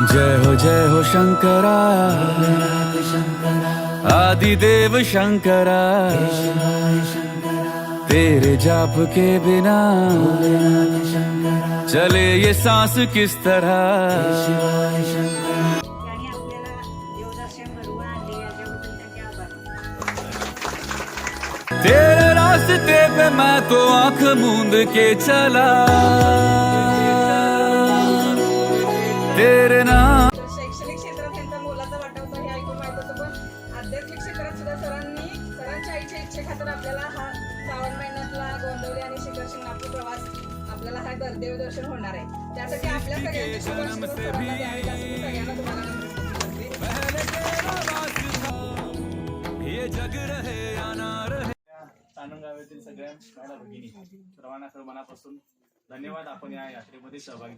जय हो जय हो शंकरा। आदिदेव शंकरा। तेरे जाप के बिना चले ये सांस किस तरह? तेरे रास्ते पे मैं तो आँख मूंद के चला। करत सुद्धा सरांनी सरांच्या आईच्या इच्छेखातर आपल्याला हा श्रावण महिन्यातला गोंदवली आणि शिखर शिंगणापूर प्रवास आपल्याला हा गर्देव दर्शन होणार आहे. त्यासाठी आपल्या सगळ्या भगिनी सर्वांना सर्व मनापासून धन्यवाद. आपण या यात्रेमध्ये सहभागी